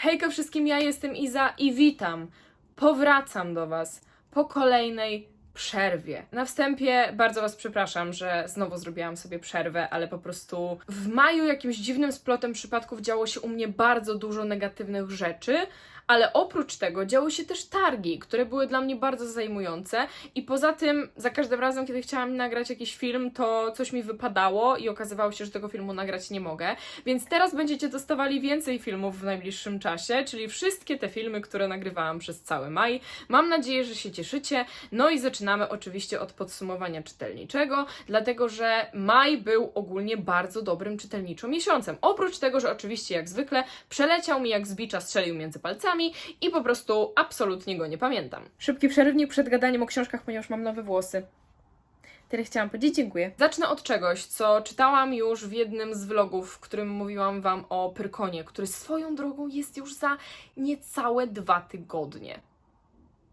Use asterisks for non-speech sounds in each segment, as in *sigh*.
Hejka wszystkim, ja jestem Iza i witam. Powracam do Was po kolejnej przerwie. Na wstępie bardzo Was przepraszam, że znowu zrobiłam sobie przerwę, ale po prostu w maju jakimś dziwnym splotem przypadków działo się u mnie bardzo dużo negatywnych rzeczy. Ale oprócz tego działy się też targi, które były dla mnie bardzo zajmujące, i poza tym za każdym razem, kiedy chciałam nagrać jakiś film, to coś mi wypadało i okazywało się, że tego filmu nagrać nie mogę. Więc teraz będziecie dostawali więcej filmów w najbliższym czasie, czyli wszystkie te filmy, które nagrywałam przez cały maj. Mam nadzieję, że się cieszycie. No i zaczynamy oczywiście od podsumowania czytelniczego, dlatego że maj był ogólnie bardzo dobrym czytelniczo miesiącem. Oprócz tego, że oczywiście jak zwykle przeleciał mi jak z bicza, strzelił między palcami i po prostu absolutnie go nie pamiętam. Szybki przerywnik przed gadaniem o książkach, ponieważ mam nowe włosy. Tyle chciałam powiedzieć, dziękuję. Zacznę od czegoś, co czytałam już w jednym z vlogów, w którym mówiłam Wam o Pyrkonie, który swoją drogą jest już za niecałe dwa tygodnie.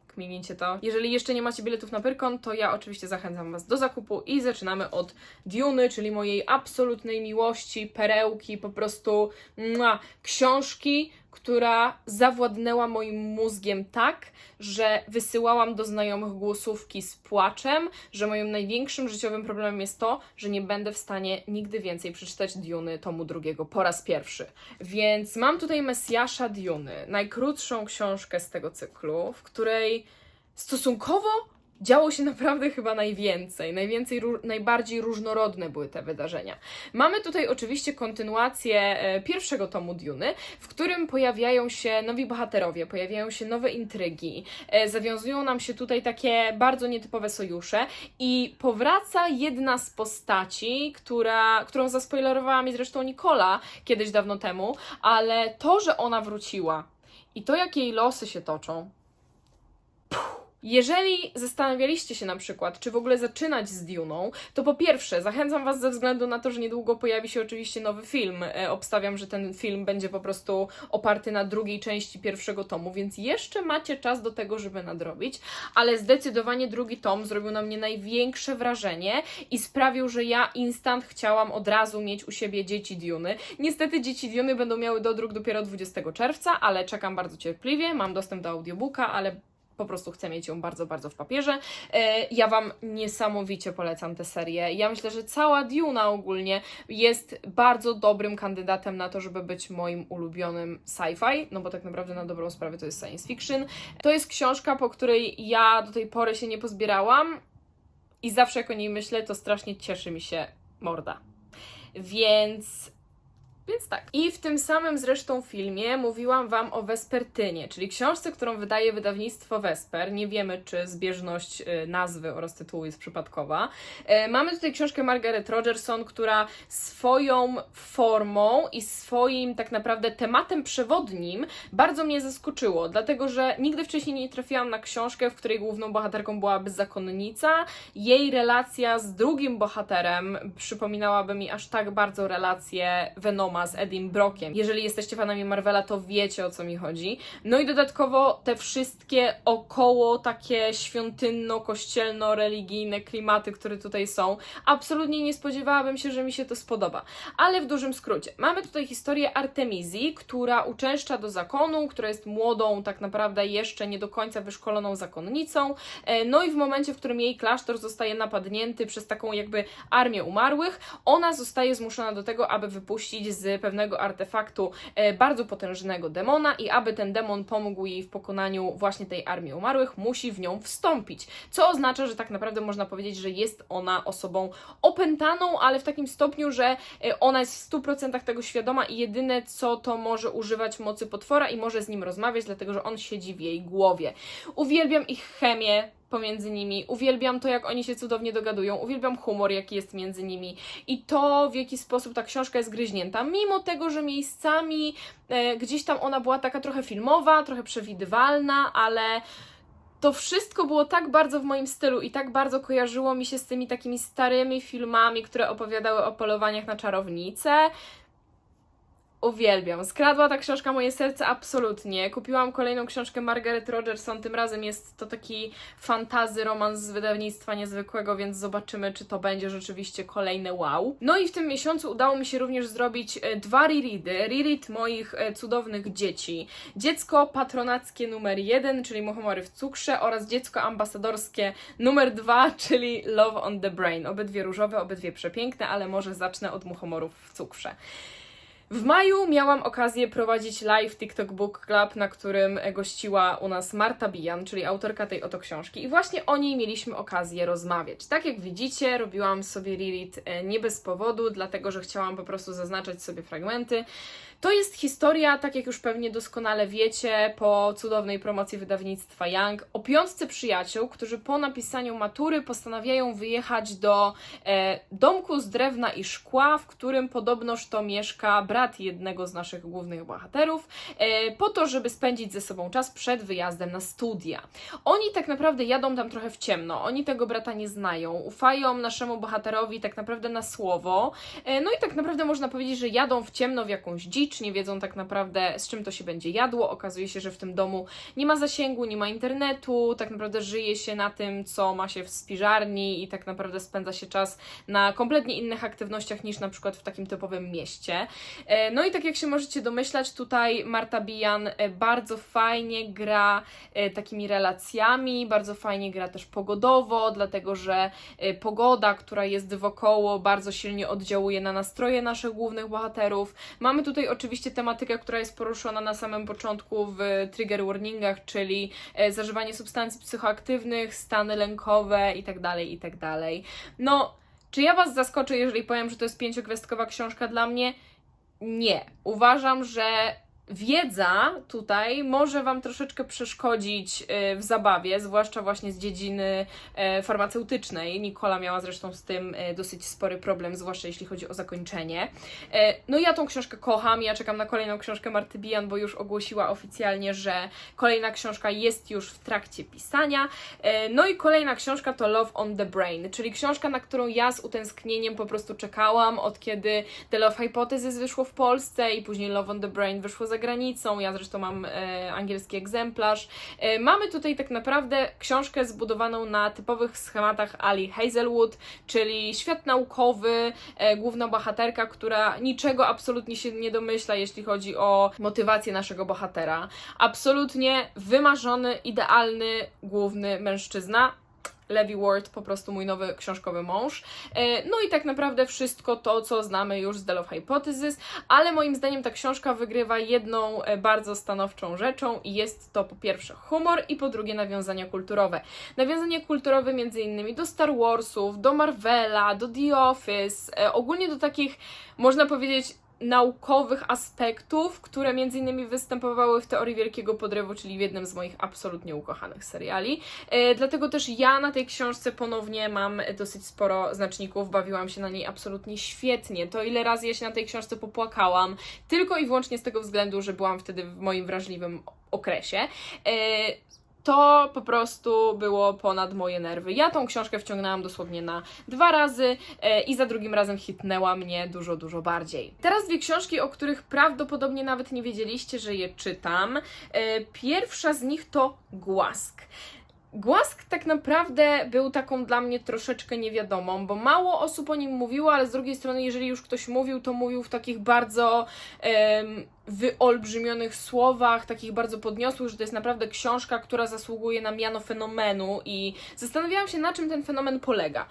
Kmienicie to. Jeżeli jeszcze nie macie biletów na Pyrkon, to ja oczywiście zachęcam Was do zakupu i zaczynamy od Duny, czyli mojej absolutnej miłości, perełki, po prostu mua, książki, która zawładnęła moim mózgiem tak, że wysyłałam do znajomych głosówki z płaczem, że moim największym życiowym problemem jest to, że nie będę w stanie nigdy więcej przeczytać Duny tomu drugiego po raz pierwszy. Więc mam tutaj Mesjasza Duny, najkrótszą książkę z tego cyklu, w której stosunkowo działo się *laughs* naprawdę chyba najwięcej. Najwięcej, najbardziej różnorodne były te wydarzenia. Mamy tutaj oczywiście kontynuację e, pierwszego tomu Duny, w którym pojawiają się nowi bohaterowie, pojawiają się nowe intrygi, e, zawiązują nam się tutaj takie bardzo nietypowe sojusze i powraca jedna z postaci, która, którą zaspoilerowała mi zresztą Nikola kiedyś dawno temu, ale to, że ona wróciła i to, jak jej losy się toczą, jeżeli zastanawialiście się na przykład, czy w ogóle zaczynać z Duną, to po pierwsze zachęcam Was ze względu na to, że niedługo pojawi się oczywiście nowy film. E, obstawiam, że ten film będzie po prostu oparty na drugiej części pierwszego tomu, więc jeszcze macie czas do tego, żeby nadrobić, ale zdecydowanie drugi tom zrobił na mnie największe wrażenie i sprawił, że ja instant chciałam od razu mieć u siebie dzieci Duny. Niestety dzieci Duny będą miały dodruk dopiero 20 czerwca, ale czekam bardzo cierpliwie, mam dostęp do audiobooka, ale po prostu chcę mieć ją bardzo, bardzo w papierze. E, Ja Wam niesamowicie polecam tę serię. Ja myślę, że cała Duna ogólnie jest bardzo dobrym kandydatem na to, żeby być moim ulubionym sci-fi, no bo tak naprawdę na dobrą sprawę to jest science fiction. To jest książka, po której ja do tej pory się nie pozbierałam i zawsze jak o niej myślę, to strasznie cieszy mi się morda. Więc więc tak. I w tym samym zresztą filmie mówiłam Wam o Vespertynie, czyli książce, którą wydaje wydawnictwo Vesper. Nie wiemy, czy zbieżność y, nazwy oraz tytułu jest przypadkowa. E, Mamy tutaj książkę Margaret Rogerson, która swoją formą i swoim tak naprawdę tematem przewodnim bardzo mnie zaskoczyło, dlatego że nigdy wcześniej nie trafiłam na książkę, w której główną bohaterką byłaby zakonnica. Jej relacja z drugim bohaterem przypominałaby mi aż tak bardzo relację Venoma z Edim Brockiem. Jeżeli jesteście fanami Marvela, to wiecie o co mi chodzi. No i dodatkowo te wszystkie około takie świątynno-kościelno-religijne klimaty, które tutaj są. Absolutnie nie spodziewałabym się, że mi się to spodoba. Ale w dużym skrócie. Mamy tutaj historię Artemizji, która uczęszcza do zakonu, która jest młodą, tak naprawdę jeszcze nie do końca wyszkoloną zakonnicą. E, No i w momencie, w którym jej klasztor zostaje napadnięty przez taką jakby armię umarłych, ona zostaje zmuszona do tego, aby wypuścić z pewnego artefaktu e, bardzo potężnego demona i aby ten demon pomógł jej w pokonaniu właśnie tej armii umarłych, musi w nią wstąpić. Co oznacza, że tak naprawdę można powiedzieć, że jest ona osobą opętaną, ale w takim stopniu, że e, ona jest w 100% tego świadoma i jedyne co to może używać mocy potwora i może z nim rozmawiać, dlatego że on siedzi w jej głowie. Uwielbiam ich chemię, pomiędzy nimi. Uwielbiam to, jak oni się cudownie dogadują. Uwielbiam humor, jaki jest między nimi. I to, w jaki sposób ta książka jest gryźnięta. Mimo tego, że miejscami e, gdzieś tam ona była taka trochę filmowa, trochę przewidywalna, ale to wszystko było tak bardzo w moim stylu i tak bardzo kojarzyło mi się z tymi takimi starymi filmami, które opowiadały o polowaniach na czarownice. Uwielbiam. Skradła ta książka moje serce absolutnie. Kupiłam kolejną książkę Margaret Rogerson. Tym razem jest to taki fantazy romans z wydawnictwa niezwykłego, więc zobaczymy, czy to będzie rzeczywiście kolejne wow. No i w tym miesiącu udało mi się również zrobić e, dwa reready. Reread moich e, cudownych dzieci. Dziecko patronackie numer jeden, czyli Muchomory w cukrze oraz dziecko ambasadorskie numer dwa, czyli Love on the Brain. Obydwie różowe, obydwie przepiękne, ale może zacznę od Muchomorów w cukrze. W maju miałam okazję prowadzić live TikTok Book Club, na którym gościła u nas Marta Bijan, czyli autorka tej oto książki. I właśnie o niej mieliśmy okazję rozmawiać. Tak jak widzicie, robiłam sobie reread e, nie bez powodu, dlatego że chciałam po prostu zaznaczać sobie fragmenty. To jest historia, tak jak już pewnie doskonale wiecie, po cudownej promocji wydawnictwa Young, o piątce przyjaciół, którzy po napisaniu matury postanawiają wyjechać do e, domku z drewna i szkła, w którym podobnoż to mieszka brat jednego z naszych głównych bohaterów, e, po to, żeby spędzić ze sobą czas przed wyjazdem na studia. Oni tak naprawdę jadą tam trochę w ciemno, oni tego brata nie znają, ufają naszemu bohaterowi tak naprawdę na słowo, e, no i tak naprawdę można powiedzieć, że jadą w ciemno w jakąś dzicz, nie wiedzą tak naprawdę z czym to się będzie jadło, okazuje się, że w tym domu nie ma zasięgu, nie ma internetu, tak naprawdę żyje się na tym, co ma się w spiżarni i tak naprawdę spędza się czas na kompletnie innych aktywnościach niż na przykład w takim typowym mieście. E, No i tak jak się możecie domyślać, tutaj Marta Bijan e, bardzo fajnie gra e, takimi relacjami, bardzo fajnie gra też pogodowo, dlatego że pogoda, która jest wokoło, bardzo silnie oddziałuje na nastroje naszych głównych bohaterów. Mamy tutaj oczywiście tematykę, która jest poruszona na samym początku w trigger warningach, czyli e, zażywanie substancji psychoaktywnych, stany lękowe itd., itd. No, czy ja Was zaskoczę, jeżeli powiem, że to jest pięciogwiazdkowa książka dla mnie? Nie. Uważam, że wiedza tutaj może Wam troszeczkę przeszkodzić y, w zabawie, zwłaszcza właśnie z dziedziny e, farmaceutycznej. Nikola miała zresztą z tym e, dosyć spory problem, zwłaszcza jeśli chodzi o zakończenie. E, No ja tą książkę kocham, ja czekam na kolejną książkę Marty Bijan, bo już ogłosiła oficjalnie, że kolejna książka jest już w trakcie pisania. No i kolejna książka to Love on the Brain, czyli książka, na którą ja z utęsknieniem po prostu czekałam, od kiedy The Love Hypothesis wyszło w Polsce i później Love on the Brain wyszło za granicą. Ja zresztą mam e, angielski egzemplarz. E, mamy tutaj tak naprawdę książkę zbudowaną na typowych schematach Ali Hazelwood, czyli świat naukowy, e, główna bohaterka, która niczego absolutnie się nie domyśla, jeśli chodzi o motywację naszego bohatera. Absolutnie wymarzony, idealny, główny mężczyzna. Levi Ward, po prostu mój nowy książkowy mąż. E, No i tak naprawdę wszystko to, co znamy już z The Love Hypothesis, ale moim zdaniem ta książka wygrywa jedną e, bardzo stanowczą rzeczą i jest to po pierwsze humor i po drugie nawiązania kulturowe. Nawiązania kulturowe między innymi do Star Warsów, do Marvela, do The Office, e, ogólnie do takich, można powiedzieć, naukowych aspektów, które między innymi występowały w Teorii Wielkiego Podrywu, czyli w jednym z moich absolutnie ukochanych seriali. E, dlatego też ja na tej książce ponownie mam dosyć sporo znaczników, bawiłam się na niej absolutnie świetnie. To ile razy ja się na tej książce popłakałam, tylko i wyłącznie z tego względu, że byłam wtedy w moim wrażliwym okresie. E, to po prostu było ponad moje nerwy. Ja tą książkę wciągnęłam dosłownie na dwa razy e, i za drugim razem hitnęła mnie dużo, dużo bardziej. Teraz dwie książki, o których prawdopodobnie nawet nie wiedzieliście, że je czytam. E, pierwsza z nich to Głask. Głask tak naprawdę był taką dla mnie troszeczkę niewiadomą, bo mało osób o nim mówiło, ale z drugiej strony, jeżeli już ktoś mówił, to mówił w takich bardzo em, wyolbrzymionych słowach, takich bardzo podniosłych, że to jest naprawdę książka, która zasługuje na miano fenomenu i zastanawiałam się, na czym ten fenomen polega.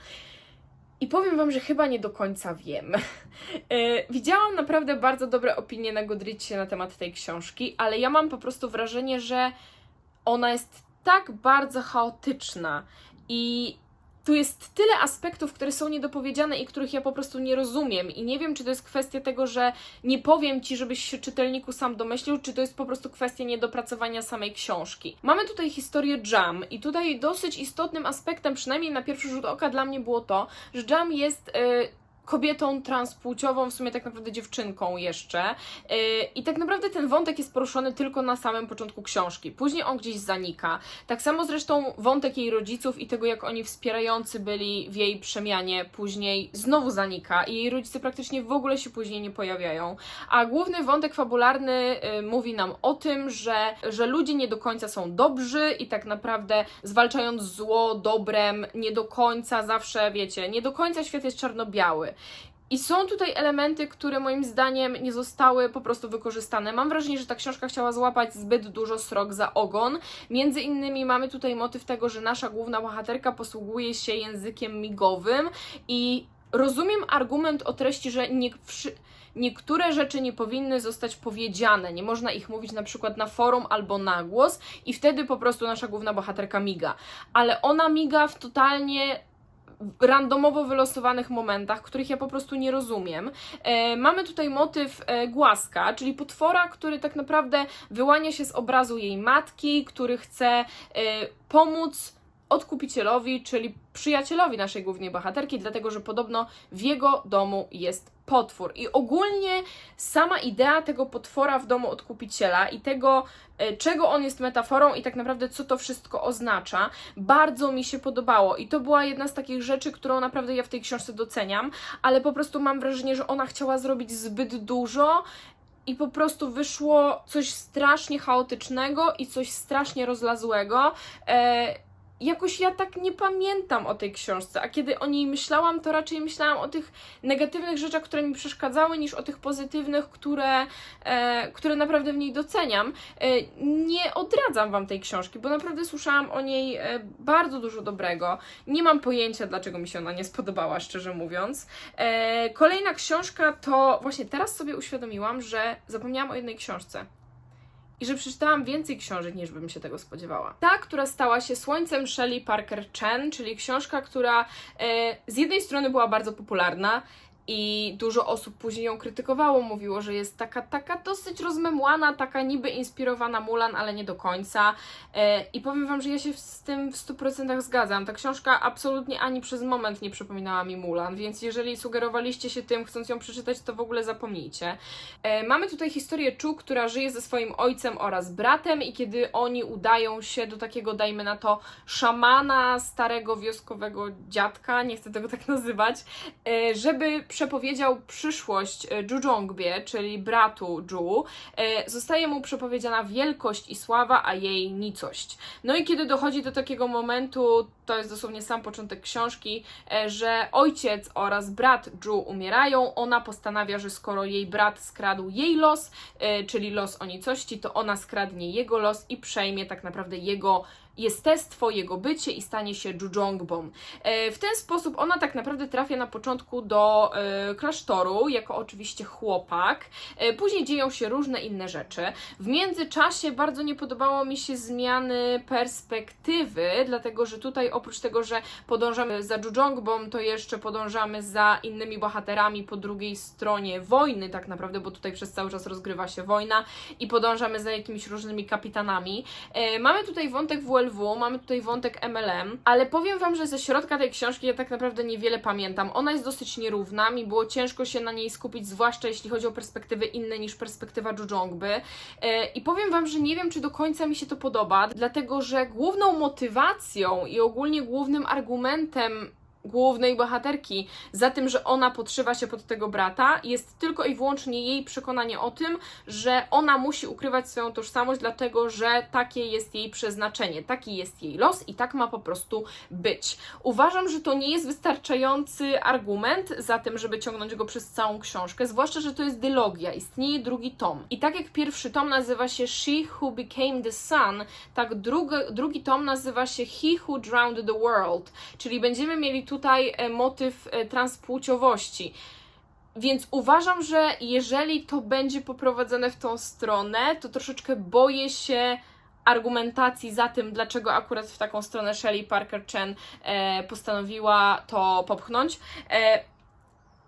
I powiem Wam, że chyba nie do końca wiem. E, Widziałam naprawdę bardzo dobre opinie na Goodreadsie na temat tej książki, ale ja mam po prostu wrażenie, że ona jest tak bardzo chaotyczna i tu jest tyle aspektów, które są niedopowiedziane i których ja po prostu nie rozumiem. I nie wiem, czy to jest kwestia tego, że nie powiem ci, żebyś się czytelniku sam domyślił, czy to jest po prostu kwestia niedopracowania samej książki. Mamy tutaj historię Jam, i tutaj dosyć istotnym aspektem, przynajmniej na pierwszy rzut oka, dla mnie było to, że Jam jest. Yy, kobietą transpłciową, w sumie tak naprawdę dziewczynką jeszcze. Yy, I tak naprawdę ten wątek jest poruszony tylko na samym początku książki. Później on gdzieś zanika. Tak samo zresztą wątek jej rodziców i tego, jak oni wspierający byli w jej przemianie, później znowu zanika i jej rodzice praktycznie w ogóle się później nie pojawiają. A główny wątek fabularny y, mówi nam o tym, że, że ludzie nie do końca są dobrzy i tak naprawdę zwalczając zło dobrem, nie do końca zawsze, wiecie, nie do końca świat jest czarno-biały. I są tutaj elementy, które moim zdaniem nie zostały po prostu wykorzystane. Mam wrażenie, że ta książka chciała złapać zbyt dużo srok za ogon. Między innymi mamy tutaj motyw tego, że nasza główna bohaterka posługuje się językiem migowym i rozumiem argument o treści, że nie niektóre rzeczy nie powinny zostać powiedziane, nie można ich mówić na przykład na forum albo na głos i wtedy po prostu nasza główna bohaterka miga. Ale ona miga w totalnie randomowo wylosowanych momentach, których ja po prostu nie rozumiem. E, mamy tutaj motyw e, głaska, czyli potwora, który tak naprawdę wyłania się z obrazu jej matki, który chce e, pomóc odkupicielowi, czyli przyjacielowi naszej głównej bohaterki, dlatego że podobno w jego domu jest potwór. I ogólnie sama idea tego potwora w domu odkupiciela i tego, e, czego on jest metaforą i tak naprawdę co to wszystko oznacza, bardzo mi się podobało. I to była jedna z takich rzeczy, którą naprawdę ja w tej książce doceniam, ale po prostu mam wrażenie, że ona chciała zrobić zbyt dużo i po prostu wyszło coś strasznie chaotycznego i coś strasznie rozlazłego. E, jakoś ja tak nie pamiętam o tej książce, a kiedy o niej myślałam, to raczej myślałam o tych negatywnych rzeczach, które mi przeszkadzały, niż o tych pozytywnych, które, e, które naprawdę w niej doceniam. E, nie odradzam Wam tej książki, bo naprawdę słyszałam o niej e, bardzo dużo dobrego. Nie mam pojęcia, dlaczego mi się ona nie spodobała, szczerze mówiąc. E, kolejna książka to właśnie teraz sobie uświadomiłam, że zapomniałam o jednej książce i że przeczytałam więcej książek niż bym się tego spodziewała. Ta, która stała się Słońcem Shelley Parker Chen, czyli książka, która e, z jednej strony była bardzo popularna, i dużo osób później ją krytykowało, mówiło, że jest taka, taka dosyć rozmemłana, taka niby inspirowana Mulan, ale nie do końca. E, I powiem Wam, że ja się z tym w 100% zgadzam. Ta książka absolutnie ani przez moment nie przypominała mi Mulan, więc jeżeli sugerowaliście się tym, chcąc ją przeczytać, to w ogóle zapomnijcie. E, mamy tutaj historię Chu, która żyje ze swoim ojcem oraz bratem i kiedy oni udają się do takiego, dajmy na to, szamana, starego wioskowego dziadka, nie chcę tego tak nazywać, e, żeby przepowiedział przyszłość e, Jujongbie, czyli bratu Ju, e, zostaje mu przepowiedziana wielkość i sława, a jej nicość. No i kiedy dochodzi do takiego momentu, to jest dosłownie sam początek książki, e, że ojciec oraz brat Ju umierają, ona postanawia, że skoro jej brat skradł jej los, czyli los o nicości, to ona skradnie jego los i przejmie tak naprawdę jego jestestwo, jego bycie i stanie się Jujongbą. E, W ten sposób ona tak naprawdę trafia na początku do e, klasztoru, jako oczywiście chłopak. E, Później dzieją się różne inne rzeczy. W międzyczasie bardzo nie podobało mi się zmiany perspektywy, dlatego że tutaj oprócz tego, że podążamy za Jujongbą, to jeszcze podążamy za innymi bohaterami po drugiej stronie wojny, tak naprawdę, bo tutaj przez cały czas rozgrywa się wojna i podążamy za jakimiś różnymi kapitanami. Mamy tutaj wątek WLW, mamy tutaj wątek MLM, ale powiem Wam, że ze środka tej książki ja tak naprawdę niewiele pamiętam. Ona jest dosyć nierówna, mi było ciężko się na niej skupić, zwłaszcza jeśli chodzi o perspektywy inne niż perspektywa Jujongby. E, I powiem Wam, że nie wiem, czy do końca mi się to podoba, dlatego że główną motywacją i ogólnie głównym argumentem głównej bohaterki za tym, że ona podszywa się pod tego brata, jest tylko i wyłącznie jej przekonanie o tym, że ona musi ukrywać swoją tożsamość, dlatego że takie jest jej przeznaczenie, taki jest jej los i tak ma po prostu być. Uważam, że to nie jest wystarczający argument za tym, żeby ciągnąć go przez całą książkę, zwłaszcza, że to jest dylogia, istnieje drugi tom. I tak jak pierwszy tom nazywa się She Who Became the Sun, tak drugi, drugi tom nazywa się He Who Drowned the World, czyli będziemy mieli tutaj e, motyw e, transpłciowości. Więc uważam, że jeżeli to będzie poprowadzone w tą stronę, to troszeczkę boję się argumentacji za tym, dlaczego akurat w taką stronę Shelley Parker Chen e, postanowiła to popchnąć.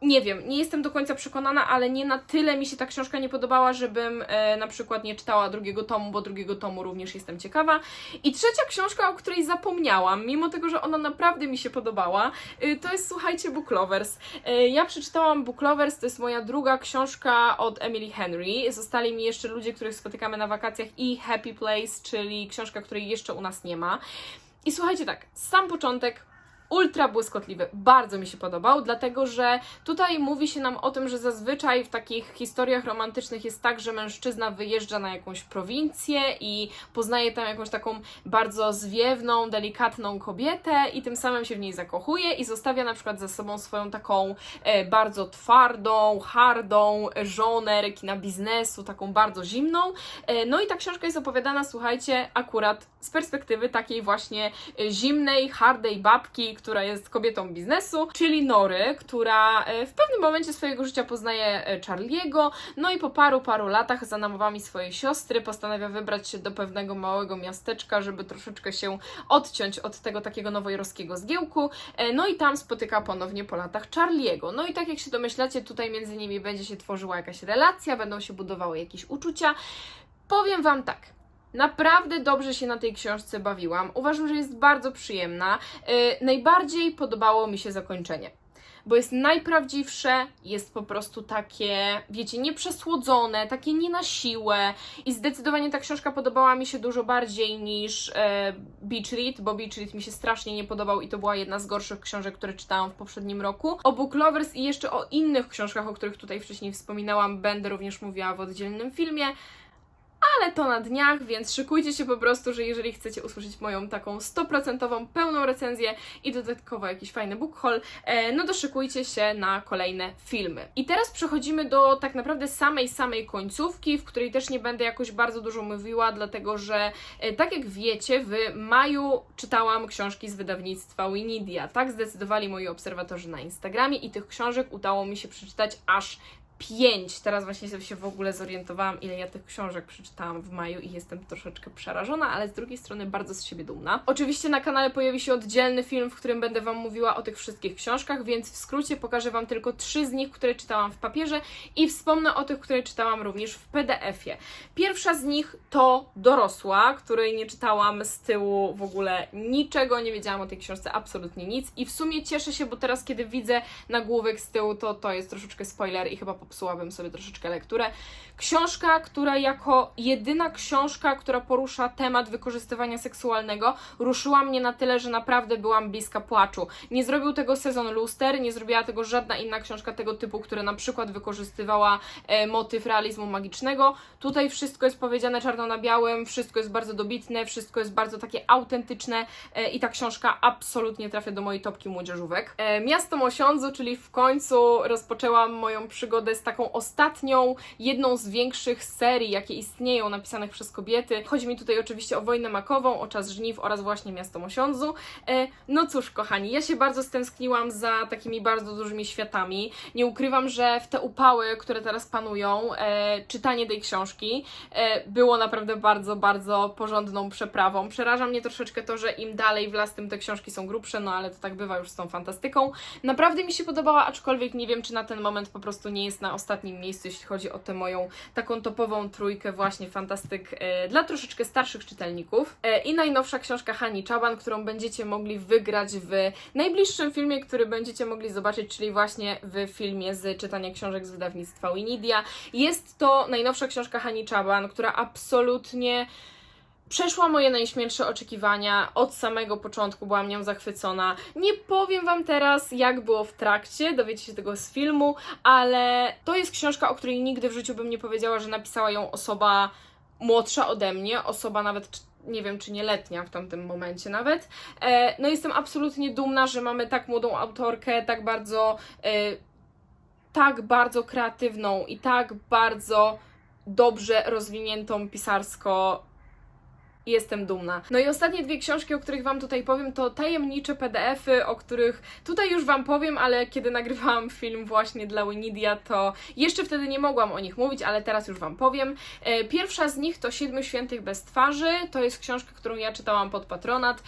E, nie wiem, nie jestem do końca przekonana, ale nie na tyle mi się ta książka nie podobała, żebym e, na przykład nie czytała drugiego tomu, bo drugiego tomu również jestem ciekawa. I trzecia książka, o której zapomniałam, mimo tego, że ona naprawdę mi się podobała, y, to jest słuchajcie Book Lovers. E, ja przeczytałam Book Lovers, to jest moja druga książka od Emily Henry. Zostali mi jeszcze ludzie, których spotykamy na wakacjach i Happy Place, czyli książka, której jeszcze u nas nie ma. I słuchajcie tak, sam początek ultra błyskotliwy. Bardzo mi się podobał, dlatego że tutaj mówi się nam o tym, że zazwyczaj w takich historiach romantycznych jest tak, że mężczyzna wyjeżdża na jakąś prowincję i poznaje tam jakąś taką bardzo zwiewną, delikatną kobietę i tym samym się w niej zakochuje i zostawia na przykład za sobą swoją taką e, bardzo twardą, hardą żonę rekina biznesu, taką bardzo zimną. E, no i ta książka jest opowiadana, słuchajcie, akurat z perspektywy takiej właśnie e, zimnej, hardej babki, która jest kobietą biznesu, czyli Nory, która e, w pewnym momencie swojego życia poznaje e, Charliego, no i po paru, paru latach za namowami swojej siostry postanawia wybrać się do pewnego małego miasteczka, żeby troszeczkę się odciąć od tego takiego nowojorskiego zgiełku, e, no i tam spotyka ponownie po latach Charliego. No i tak jak się domyślacie, tutaj między nimi będzie się tworzyła jakaś relacja, będą się budowały jakieś uczucia. Powiem Wam tak, Naprawdę dobrze się na tej książce bawiłam. Uważam, że jest bardzo przyjemna. Yy, najbardziej podobało mi się zakończenie. Bo jest najprawdziwsze, jest po prostu takie, wiecie, nieprzesłodzone, takie nie na siłę. I zdecydowanie ta książka podobała mi się dużo bardziej niż e, Beach Read, bo Beach Read mi się strasznie nie podobał i to była jedna z gorszych książek, które czytałam w poprzednim roku. O Book Lovers i jeszcze o innych książkach, o których tutaj wcześniej wspominałam, będę również mówiła w oddzielnym filmie ale to na dniach, więc szykujcie się po prostu, że jeżeli chcecie usłyszeć moją taką 100% pełną recenzję i dodatkowo jakiś fajny book haul, e, no to szykujcie się na kolejne filmy. I teraz przechodzimy do tak naprawdę samej, samej końcówki, w której też nie będę jakoś bardzo dużo mówiła, dlatego że e, tak jak wiecie, w maju czytałam książki z wydawnictwa Winidia. Tak zdecydowali moi obserwatorzy na Instagramie i tych książek udało mi się przeczytać aż pięć. Teraz właśnie się w ogóle zorientowałam, ile ja tych książek przeczytałam w maju i jestem troszeczkę przerażona, ale z drugiej strony bardzo z siebie dumna. Oczywiście na kanale pojawi się oddzielny film, w którym będę Wam mówiła o tych wszystkich książkach, więc w skrócie pokażę Wam tylko trzy z nich, które czytałam w papierze i wspomnę o tych, które czytałam również w PDF-ie. Pierwsza z nich to Dorosła, której nie czytałam z tyłu w ogóle niczego, nie wiedziałam o tej książce absolutnie nic i w sumie cieszę się, bo teraz kiedy widzę nagłówek z tyłu, to to jest troszeczkę spoiler i chyba popsułabym sobie troszeczkę lekturę. Książka, która jako jedyna książka, która porusza temat wykorzystywania seksualnego, ruszyła mnie na tyle, że naprawdę byłam bliska płaczu. Nie zrobił tego sezon Luster, nie zrobiła tego żadna inna książka tego typu, która na przykład wykorzystywała e, motyw realizmu magicznego. Tutaj wszystko jest powiedziane czarno na białym, wszystko jest bardzo dobitne, wszystko jest bardzo takie autentyczne e, i ta książka absolutnie trafia do mojej topki młodzieżówek. E, Miasto Mosiądzu, czyli w końcu rozpoczęłam moją przygodę z taką ostatnią, jedną z większych serii, jakie istnieją, napisanych przez kobiety. Chodzi mi tutaj oczywiście o Wojnę Makową, o Czas Żniw oraz właśnie Miasto Mosiądzu. E, no cóż, kochani, ja się bardzo stęskniłam za takimi bardzo dużymi światami. Nie ukrywam, że w te upały, które teraz panują, e, czytanie tej książki e, było naprawdę bardzo, bardzo porządną przeprawą. Przeraża mnie troszeczkę to, że im dalej w las, tym te książki są grubsze, no ale to tak bywa już z tą fantastyką. Naprawdę mi się podobała, aczkolwiek nie wiem, czy na ten moment po prostu nie jest na ostatnim miejscu, jeśli chodzi o tę moją taką topową trójkę właśnie fantastyk e, dla troszeczkę starszych czytelników. E, I najnowsza książka Hani Czaban, którą będziecie mogli wygrać w najbliższym filmie, który będziecie mogli zobaczyć, czyli właśnie w filmie z czytania książek z wydawnictwa Winidia. Jest to najnowsza książka Hani Czaban, która absolutnie Przeszła moje najśmielsze oczekiwania od samego początku, byłam nią zachwycona. Nie powiem Wam teraz, jak było w trakcie, dowiecie się tego z filmu, ale to jest książka, o której nigdy w życiu bym nie powiedziała, że napisała ją osoba młodsza ode mnie, osoba nawet nie wiem, czy nieletnia w tamtym momencie nawet. E, no jestem absolutnie dumna, że mamy tak młodą autorkę, tak bardzo, e, tak bardzo kreatywną i tak bardzo dobrze rozwiniętą pisarsko Jestem dumna. No i ostatnie dwie książki, o których Wam tutaj powiem, to tajemnicze PDFy, o których tutaj już Wam powiem, ale kiedy *laughs* nagrywałam film właśnie dla Winidia, to jeszcze wtedy nie mogłam o nich mówić, ale teraz już Wam powiem. E, Pierwsza z nich to Siedmiu Świętych Bez Twarzy. To jest książka, którą ja czytałam pod patronat.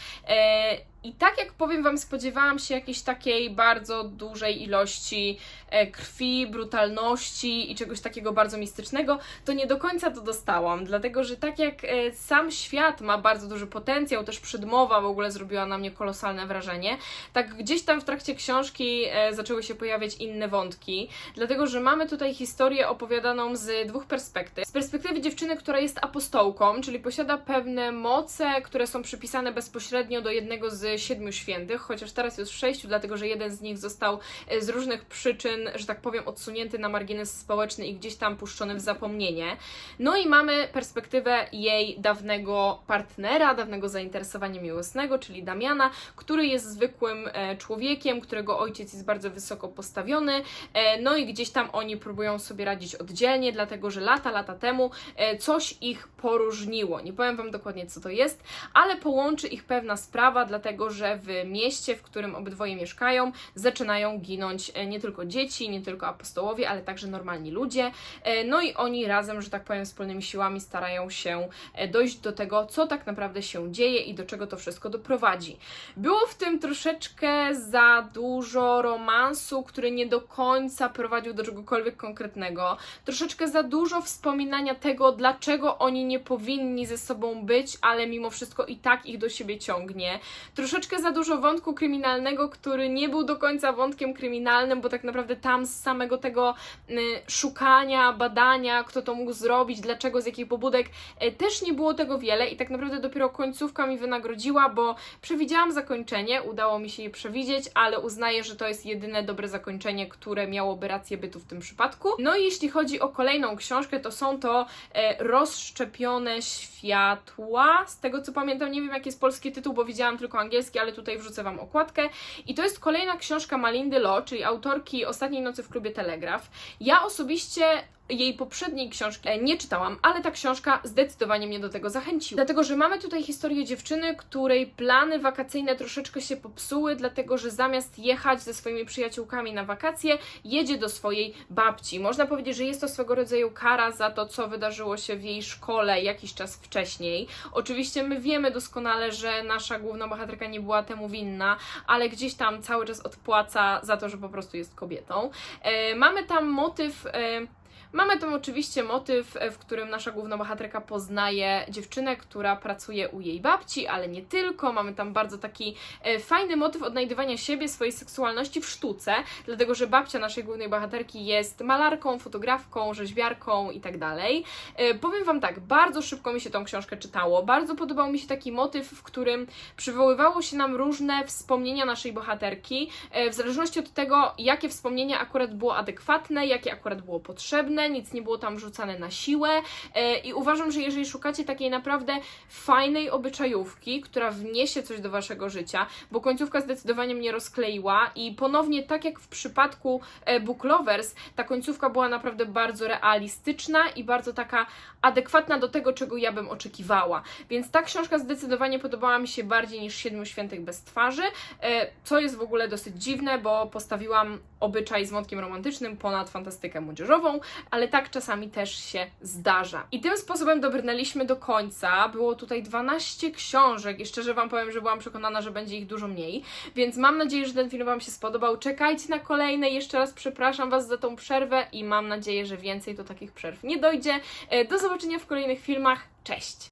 I tak jak powiem Wam, spodziewałam się jakiejś takiej bardzo dużej ilości e, krwi, brutalności i czegoś takiego bardzo mistycznego, to nie do końca to dostałam, dlatego że tak jak e, sam świat ma bardzo duży potencjał, też przedmowa w ogóle zrobiła na mnie kolosalne wrażenie, tak gdzieś tam w trakcie książki e, zaczęły się pojawiać inne wątki, dlatego że mamy tutaj historię opowiadaną z dwóch perspektyw. Z perspektywy dziewczyny, która jest apostołką, czyli posiada pewne moce, które są przypisane bezpośrednio do jednego z siedmiu świętych, chociaż teraz jest sześciu, dlatego że jeden z nich został e, z różnych przyczyn, że tak powiem, odsunięty na margines społeczny i gdzieś tam puszczony w zapomnienie. No i mamy perspektywę jej dawnego partnera, dawnego zainteresowania miłosnego, czyli Damiana, który jest zwykłym e, człowiekiem, którego ojciec jest bardzo wysoko postawiony, e, no i gdzieś tam oni próbują sobie radzić oddzielnie, dlatego że lata, lata temu coś ich poróżniło. Nie powiem Wam dokładnie, co to jest, ale połączy ich pewna sprawa, dlatego że w mieście, w którym obydwoje mieszkają, zaczynają ginąć e, nie tylko dzieci, nie tylko apostołowie, ale także normalni ludzie. E, No i oni razem, że tak powiem, wspólnymi siłami starają się e, dojść do tego, co tak naprawdę się dzieje i do czego to wszystko doprowadzi. Było w tym troszeczkę za dużo romansu, który nie do końca prowadził do czegokolwiek konkretnego. Troszeczkę za dużo wspominania tego, dlaczego oni nie powinni ze sobą być, ale mimo wszystko i tak ich do siebie ciągnie. Troszeczkę za dużo wątku kryminalnego, który nie był do końca wątkiem kryminalnym, bo tak naprawdę tam z samego tego y, szukania, badania, kto to mógł zrobić, dlaczego, z jakich pobudek, y, też nie było tego wiele i tak naprawdę dopiero końcówka mi wynagrodziła, bo przewidziałam zakończenie, udało mi się je przewidzieć, ale uznaję, że to jest jedyne dobre zakończenie, które miałoby rację bytu w tym przypadku. No i jeśli chodzi o kolejną książkę, to są to e, rozszczepione światła. Z tego co pamiętam, nie wiem jaki jest polski tytuł, bo widziałam tylko angielski, ale tutaj wrzucę Wam okładkę. I to jest kolejna książka Malindy Law, czyli autorki Ostatniej Nocy w Klubie Telegraf. Ja osobiście jej poprzedniej książki e, nie czytałam, ale ta książka zdecydowanie mnie do tego zachęciła. Dlatego, że mamy tutaj historię dziewczyny, której plany wakacyjne troszeczkę się popsuły, dlatego że zamiast jechać ze swoimi przyjaciółkami na wakacje, jedzie do swojej babci. Można powiedzieć, że jest to swego rodzaju kara za to, co wydarzyło się w jej szkole jakiś czas wcześniej. Oczywiście my wiemy doskonale, że nasza główna bohaterka nie była temu winna, ale gdzieś tam cały czas odpłaca za to, że po prostu jest kobietą. E, mamy tam motyw. E, Mamy tam oczywiście motyw, e, w którym nasza główna bohaterka poznaje dziewczynę, która pracuje u jej babci, ale nie tylko. Mamy tam bardzo taki e, fajny motyw odnajdywania siebie, swojej seksualności w sztuce, dlatego że babcia naszej głównej bohaterki jest malarką, fotografką, rzeźbiarką i tak dalej. E, Powiem Wam tak, bardzo szybko mi się tą książkę czytało. Bardzo podobał mi się taki motyw, w którym przywoływało się nam różne wspomnienia naszej bohaterki, w zależności od tego, jakie wspomnienie akurat było adekwatne, jakie akurat było potrzebne, nic nie było tam wrzucane na siłę e, i uważam, że jeżeli szukacie takiej naprawdę fajnej obyczajówki, która wniesie coś do waszego życia, bo końcówka zdecydowanie mnie rozkleiła i ponownie, tak jak w przypadku e, Book Lovers, ta końcówka była naprawdę bardzo realistyczna i bardzo taka adekwatna do tego, czego ja bym oczekiwała. Więc ta książka zdecydowanie podobała mi się bardziej niż Siedmiu Świętych bez twarzy, e, co jest w ogóle dosyć dziwne, bo postawiłam obyczaj z wątkiem romantycznym ponad fantastykę młodzieżową, ale tak czasami też się zdarza. I tym sposobem dobrnęliśmy do końca. Było tutaj 12 książek i szczerze Wam powiem, że byłam przekonana, że będzie ich dużo mniej, więc mam nadzieję, że ten film Wam się spodobał. Czekajcie na kolejne. Jeszcze raz przepraszam Was za tą przerwę i mam nadzieję, że więcej do takich przerw nie dojdzie. E, Do zobaczenia w kolejnych filmach. Cześć!